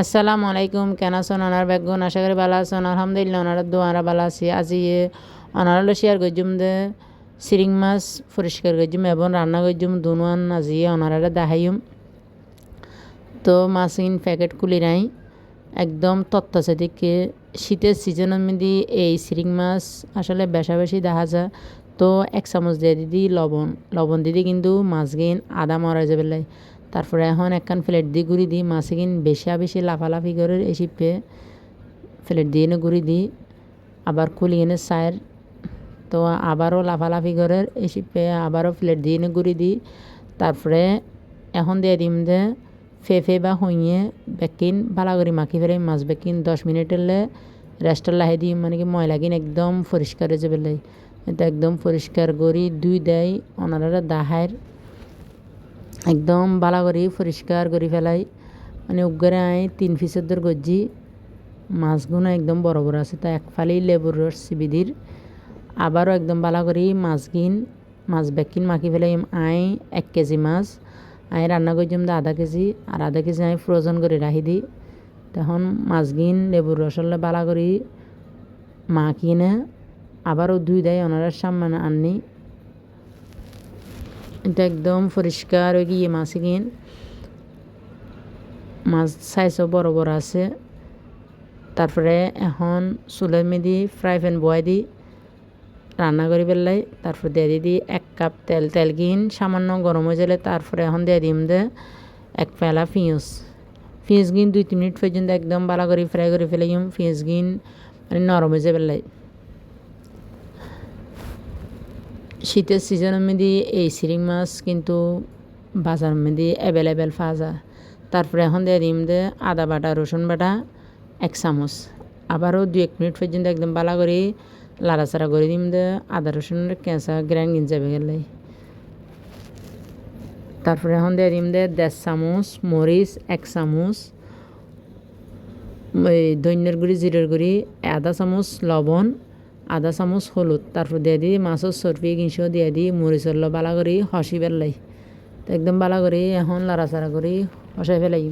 আসসালামু আলাইকুম, কেন আছেন? ওনার বেগুন আশা করি ভালো আছেন। আলহামদুলিল্লাহ ওনারা দোয়ারা ভালো আছি। আজি ওনারা হলো শেয়ার করছুম দে সিরিং মাছ পরিষ্কার করছুম এবং রান্না করছুম দুনুয়ান আজি ওনারা দেখাইম। তো মাছ ইন প্যাকেট খুলি নাই, একদম তত্তাছে দিকে শীতের সিজনের মধ্যে এই সিরিং মাছ আসলে বেশা বেশি দেখা যায়। তো এক চামচ দিয়ে দিদি লবণ লবণ দিদি কিন্তু মাছ গিন আদা মরা যাবে তারপরে এখন একখান প্লেট দিয়ে গুড়ি দিই মাছে কিন বেশি বেশি লাফালাফি করে এসি পে প্লেট দিয়ে গুড়ি দিই, আবার খুলি এনে সায়ের তো আবারও লাফালাফি করে এসি পে আবারও প্লেট দিয়ে গুড়ি দিই। তারপরে এখন দিয়ে দিম দে ফেফে বা হইয়ে বেকিন, ভালো করে মাখি ফেলে, মাছ বেকিন দশ মিনিটেরলে রেস্টার লাহে দিই মানে কি ময়লা কিন একদম পরিষ্কার হয়ে যাবে একদম পরিষ্কার করি, দুই দেয় ওনারা দাহার একদম ভালো করে, পরিষ্কার করে ফেলাই। মানে উগরে আই, তিন পিসের দর গজ্জি। মাছগুলো একদম বড় বড় আছে, তা এক ফালি লেবুর রস সিবিদির আবারও একদম ভালো করে মাছ গিন মাছ বেকিন মাখি ফেলাই আই এক কেজি মাছ। আই রান্না করছিলাম তো আধা কেজি, আর আধা কেজি আই ফ্রোজন করে রাখি দিই তখন মাছ গিন লেবুর রসলে ভালো করে, মাখিনে। আবারও দুই দেয় ওনারা সামনে আননি। এটা একদম পরিষ্কার হয়ে গিয়ে মাছ কিন মাছ সাইজও বড় বড় আছে। তারপরে এখন চুলের মেদি ফ্রাই প্যান বয় দিই, রান্না করি পেলাই তারপর দিয়ে দিদি এক কাপ তেল তেল কিন সামান্য গরম হয়ে গেলে তারপরে এখন দিয়ে দিম দে এক পেলা পিঁয়াজ পিঁয়াজ গিন দুই তিন মিনিট পর্যন্ত একদম ভালো করে ফ্রাই করে ফেলে ফেলাইম পিঁয়াজ গিন মানে নরম হয়ে যাবে শীতের সিজনের মধ্যে এই সিরিং মাছ কিন্তু বাজার মধ্যে অ্যাভেলেবেল পাওয়া যায়। তারপরে এখন দিয়ে দিম দে আদা বাটা, রসুন বাটা, এক চামচ। আবারও দু এক মিনিট পর্যন্ত একদম ভালো করে লাড়াচাড়া করে দিম দে আদা রসুনের কেঁচা, গ্রাইন্ড গিন যাবে গেলে। তারপরে এখন দিয়ে দিম দে দেড় চামচ মরিচ, এক চামচ ধন্যের গুঁড়ি, জিরের গুঁড়ি, আধা চামচ লবণ আধা চামচ, হলুদ তারপর দিয়ে দিই মাছের সরফি কিনশো দিয়ে দিই মরিচর বালা করি হসি পেলাই। একদম বালা করি এখন লাড়াচাড়া করি হসাই ফেলাই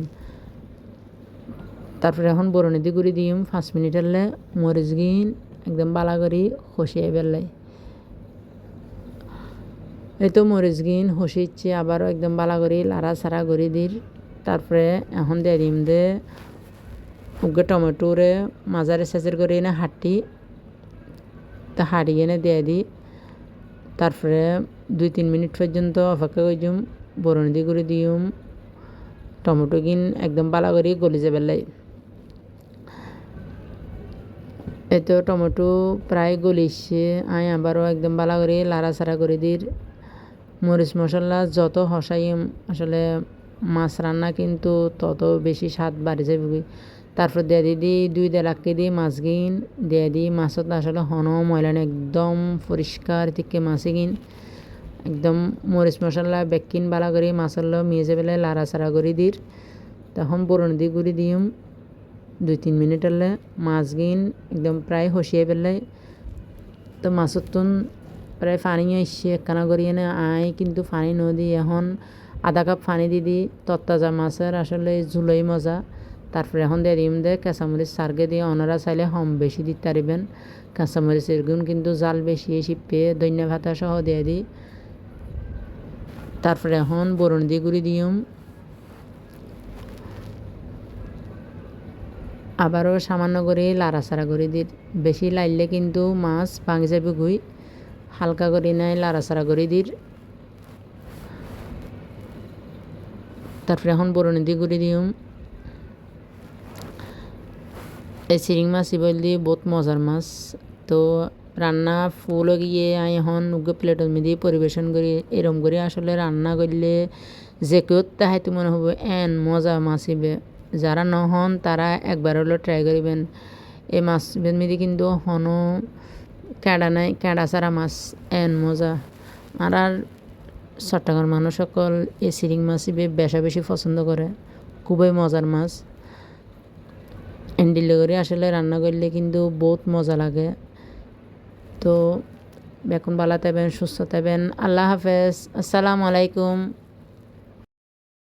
তারপরে এখন বরণি দিয়ে গুড়ি দিম, পাঁচ মিনিট হলে মরিচ গিন একদম বালা করি হসিয়ে পেলাই। এই তো মরিচ গিন হসিচ্ছে আবারও একদম বালা করি লাড়া ছাড়া করি দির তারপরে এখন দিয়ে দিম দে, উগে টমেটোরে মাজারে সেচের করে না হাঁটি তা হারিয়ে এনে দিয়ে দিই। তারপরে দুই তিন মিনিট পর্যন্ত অপেক্ষা করছুম বরণ দিয়ে করে দিউম টমেটো কিন একদম পালা করে গলি যাবে লাই। এতো টমেটো প্রায় গলিছে আই আবারও একদম বালা করে লাড়াচাড়া করে দির। মরিচ মশলা যত হসাই আসলে মাছ রান্না কিন্তু তত বেশি স্বাদ বাড়ি যাবে তারপর দিয়ে দিদি, দুই দেলাককে দিয়ে মাছ গিন, দিয়ে দিই মাছত আসলে হন ময়লান একদম পরিষ্কার থেকে মাছে গিন। একদম মরিচ মশলা, বেকিন বালা করে মাছল মিয়ে পেলে লাড়া চাড়া করে দির। তখন বরণ দিয়ে গুড়ি দিম দুই তিন মিনিট হলে মাছ গিন, একদম প্রায় হসিয়ে পেলে। তো মাছত তুন প্রায় পানি এসছে একখানা করিয়ে না আয় কিন্তু পানি নদী এখন আধা কাপ পানি দি দি তত্তাজা মাছের আসলে ঝুলোই মজা। তারপরে এখন দিয়ে দিম দে কাঁচামরিচ সারকে দিয়ে ওনারা চাইলে হম বেশি দিতে পারিবেন। কাঁচামরিচের গুণ কিন্তু জাল বেশি পেয়ে দৈন্য ভাতা সহ দিয়ে দিই। তারপরে এখন বরণ দিয়ে গুড়ি দিম। আবারও সামান্য করে লাড়াচাড়া করে দিই। বেশি লাইলে কিন্তু মাছ ভাঙি যাবে গুই। হালকা করে নাই লাড়াচাড়া করে দিই। তারপরে এখন বরণ দিয়ে গুড়ি দিম। এই চিরিং মাছ বললি বহুত মজার মাছ। তো রান্না ফুল গিয়ে আই এখন উগে প্লেটের মধ্যে পরিবেশন করি, এরম করে। আসলে রান্না করলে যে কেউ তাহাইতে মনে হবে এন মজা মাছ মাছিবে যারা নহন তারা একবার হলো ট্রাই করিবেন। এই মাছ মধ্যে কিন্তু হনো ক্যাডা নাই ক্যাডা ছাড়া মাছ, এন মজা। আর আর চট্টগ্রাম মানুষ সকল এই চিরিং মাছই বেশা বেশি পছন্দ করে। খুবই মজার মাছ। হ্যান্ডেল করে আসলে রান্না করলে কিন্তু বহুত মজা লাগে। তো এখন ভালো থাকবেন, সুস্থ থাকবেন। আল্লাহ হাফেজ। আসসালামু আলাইকুম।